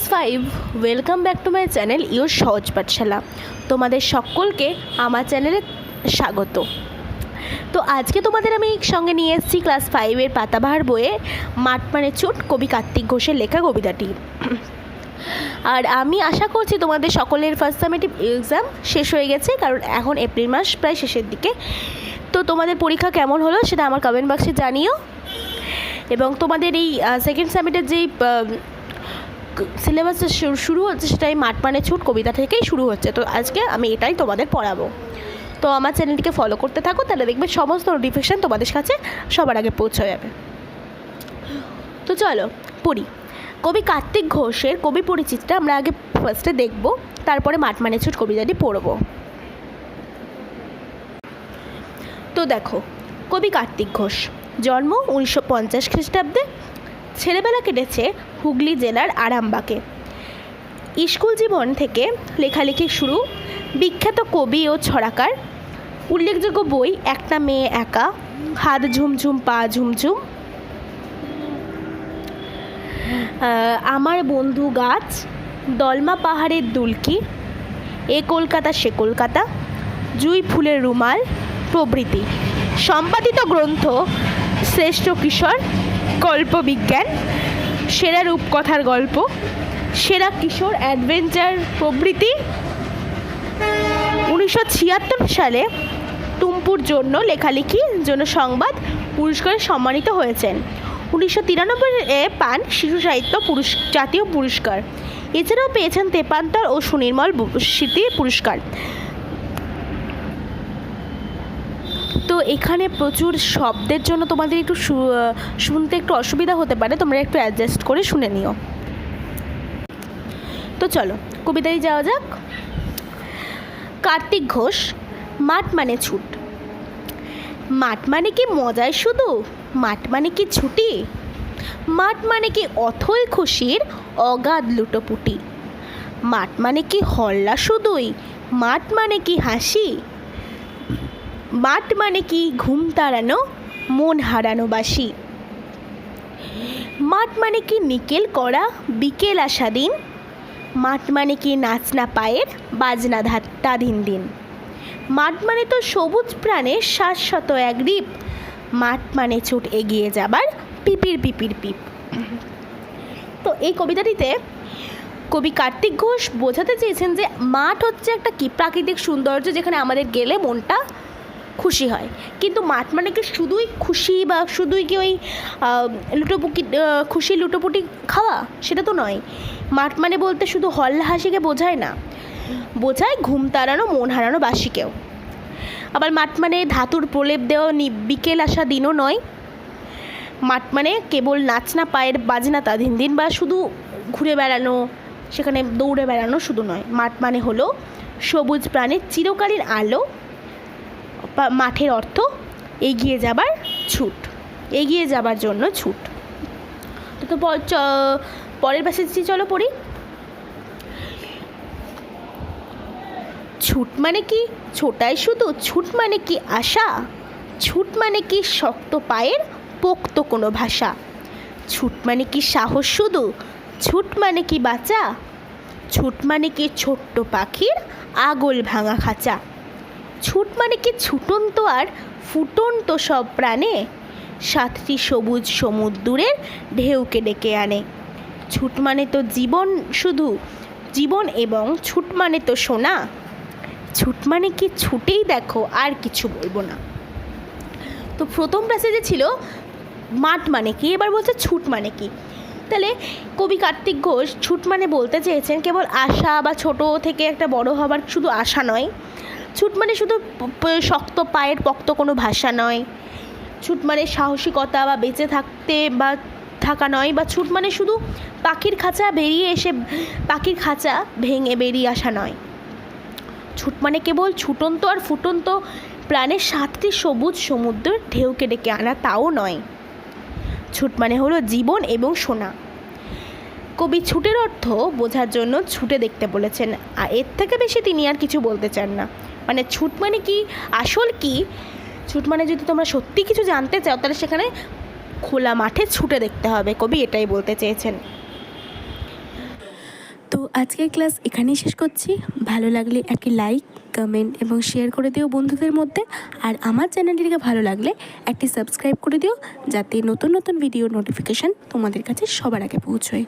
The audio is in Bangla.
Five welcome back to my channel your Sahaj Pathshala. তোমাদের সকলকে আমার চ্যানেলে স্বাগত। তো আজকে তোমাদের আমি সঙ্গে নিয়ে এসেছি ক্লাস ফাইভের পাতাবাহার বইয়ে মাঠ মানে চুট, কবি কার্তিক ঘোষের লেখা কবিতাটি। আর আমি আশা করছি তোমাদের সকলের ফার্স্ট সামেটিভ এক্সাম শেষ হয়ে গেছে, কারণ এখন এপ্রিল মাস, প্রায় শেষের দিকে। তো তোমাদের পরীক্ষা কেমন হলো সেটা আমার কমেন্ট বক্সে জানিও। এবং তোমাদের এই সেকেন্ড সামিটের যেই সিলেবাস শুরু হচ্ছে সেটাই মাঠ মানে ছুট কবিতা থেকেই শুরু হচ্ছে। তো আজকে আমি এটাই তোমাদের পড়াবো। তো আমার চ্যানেলটিকে ফলো করতে থাকো, তাহলে দেখবে সমস্ত নোটিফিকেশান তোমাদের কাছে সবার আগে পৌঁছে যাবে। তো চলো, পড়ি। কবি কার্তিক ঘোষের কবি পরিচিতিটা আমরা আগে ফার্স্টে দেখব, তারপরে মাঠ মানে ছুট কবিতাটি পড়ব। তো দেখো, কবি কার্তিক ঘোষ, জন্ম উনিশশো পঞ্চাশ খ্রিস্টাব্দে, ছেলেবেলা কেটেছে হুগলি জেলার আরামবাগে। স্কুল জীবন থেকে লেখালেখি শুরু, বিখ্যাত কবি ও ছড়াকার, উল্লেখযোগ্য বই একটা মেয়ে একা হাত ঝুমঝুম, পা ঝুমঝুম আমার বন্ধু গাছ দলমা পাহাড়ের দুলকি এ কলকাতা, সে কলকাতা জুই ফুলের রুমাল প্রভৃতি সম্পাদিত গ্রন্থ শ্রেষ্ঠ কিশোর গল্প বিজ্ঞান সেরা রূপকথার গল্প, সেরা কিশোর অ্যাডভেঞ্চার প্রভৃতি উনিশশো ছিয়াত্তর সালে টুম্পুর জন্য লেখালেখির জন্য সংবাদ পুরস্কারে সম্মানিত হয়েছেন। উনিশশো তিরানব্বই এ পান শিশু সাহিত্য পুরুষ, জাতীয় পুরস্কার। এছাড়াও পেয়েছেন তেপান্তর ও সুনির্মল স্মৃতি পুরস্কার। তো এখানে প্রচুর শব্দের জন্য তোমাদের একটু শুনতে একটু অসুবিধা হতে পারে। তোমরা একটু অ্যাডজাস্ট করে শুনে নিও। তো চলো, কবিতায় যাওয়া যাক। কার্তিক ঘোষ, মাঠ মানে ছুট। মাঠ মানে কি মজায় শুধু? মাঠ মানে কি ছুটি? মাঠ মানে কি অথই খুশির অগাধ লুটোপুটি? মাঠ মানে কি হল্লা শুধুই? মাঠ মানে কি হাসি? মাঠ মানে কি? ঘুম তাড়ানো, মন হারানো বাসি। মাঠ মানে কি নিকেল করা, বিকেল আসা দিন? মাঠ মানে কি নাচনা পায়ের, বাজনা ধাত্তা দিন দিন? মাঠ মানে তো সবুজ প্রাণের শাশ্বত এক দ্বীপ মাঠ মানে ছুট এগিয়ে যাবার পিপির পিপির পিপ। তো এই কবিতাটিতে কবি কার্তিক ঘোষ বোঝাতে চেয়েছেন যে মাঠ হচ্ছে একটা কি প্রাকৃতিক সৌন্দর্য যেখানে আমাদের গেলে মনটা খুশি হয়। কিন্তু মাঠ মানে কি শুধুই খুশি বা শুধুই কি ওই আহ, লুটোপুকি খুশি লুটোপুটি খাওয়া? সেটা তো নয়। মাঠ মানে বলতে শুধু হল্লা হাসিকে বোঝায় না। বোঝায় ঘুম তাড়ানো মন হারানো বাসিকেও। আবার মাঠ মানে ধাতুর প্রলেপ দেওয়া নি- বিকেল আসা দিনও নয়। মাঠ মানে কেবল নাচনা পায়ের বাজনা তা দিন দিন বা শুধু ঘুরে বেড়ানো সেখানে দৌড়ে বেড়ানো শুধু নয়। মাঠ মানে হলো সবুজ প্রাণের চিরকালীন আলো মাঠের অর্থ এগিয়ে যাবার ছুট, এগিয়ে যাবার জন্য ছুট। তো পরের প্যাসেজটি চলো পড়ি। ছুট মানে কি? ছোটাই শুধু। ছুট মানে কি আশা? ছুট মানে কি শক্ত পায়ের পোক্ত কোনো ভাষা? ছুট মানে কি সাহস শুধু? ছুট মানে কি বাঁচা? ছুট মানে কি ছোট্ট পাখির আগল ভাঙা খাঁচা? ছুট মানে কি ছুটন্ত আর ফুটন্ত সব প্রাণে? সাতটি সবুজ সমুদ্রের ঢেউকে ডেকে আনে। ছুট মানে তো জীবন শুধু, জীবন এবং ছুট মানে তো সোনা। ছুট মানে কি ছুটেই দেখো, আর কিছু বলব না। তো প্রথম প্যাসেজে ছিল, মাঠ মানে কি? এবার বলছে ছুট মানে কি? তাহলে কবি কার্তিক ঘোষ ছুট মানে বলতে চেয়েছেন কেবল আশা বা ছোট থেকে একটা বড় হবার শুধু আশা নয় ছুট মানে শুধু শক্ত পায়ের পক্ত কোনো ভাষা নয়। ছুট মানে সাহসিকতা বা বেঁচে থাকতে বা থাকা নয়, বা ছুট মানে শুধু পাখির খাঁচা বেরিয়ে এসে, পাখির খাঁচা ভেঙে বেরিয়ে আসা নয়। ছুট মানে কেবল ছুটন্ত আর ফুটন্ত প্রাণের সাতটি সবুজ সমুদ্রের ঢেউকে ডেকে আনা, তাও নয়। ছুট মানে হলো জীবন এবং সোনা। কবি ছুটের অর্থ বোঝার জন্য ছুটে দেখতে বলেছেন আর এর থেকে বেশি তিনি আর কিছু বলতে চান না। মানে ছুট মানে কি? আসল কি? ছুট মানে যদি তোমরা সত্যি কিছু জানতে চাও, তাহলে সেখানে খোলা মাঠে ছুটে দেখতে হবে। কবি এটাই বলতে চেয়েছেন। তো আজকের ক্লাস এখানেই শেষ করছি। ভালো লাগলে একটি লাইক, কমেন্ট এবং শেয়ার করে দিও বন্ধুদের মধ্যে। আর আমার চ্যানেলটিকে ভালো লাগলে একটি সাবস্ক্রাইব করে দিও, যাতে নতুন নতুন ভিডিও নোটিফিকেশান তোমাদের কাছে সবার আগে পৌঁছয়।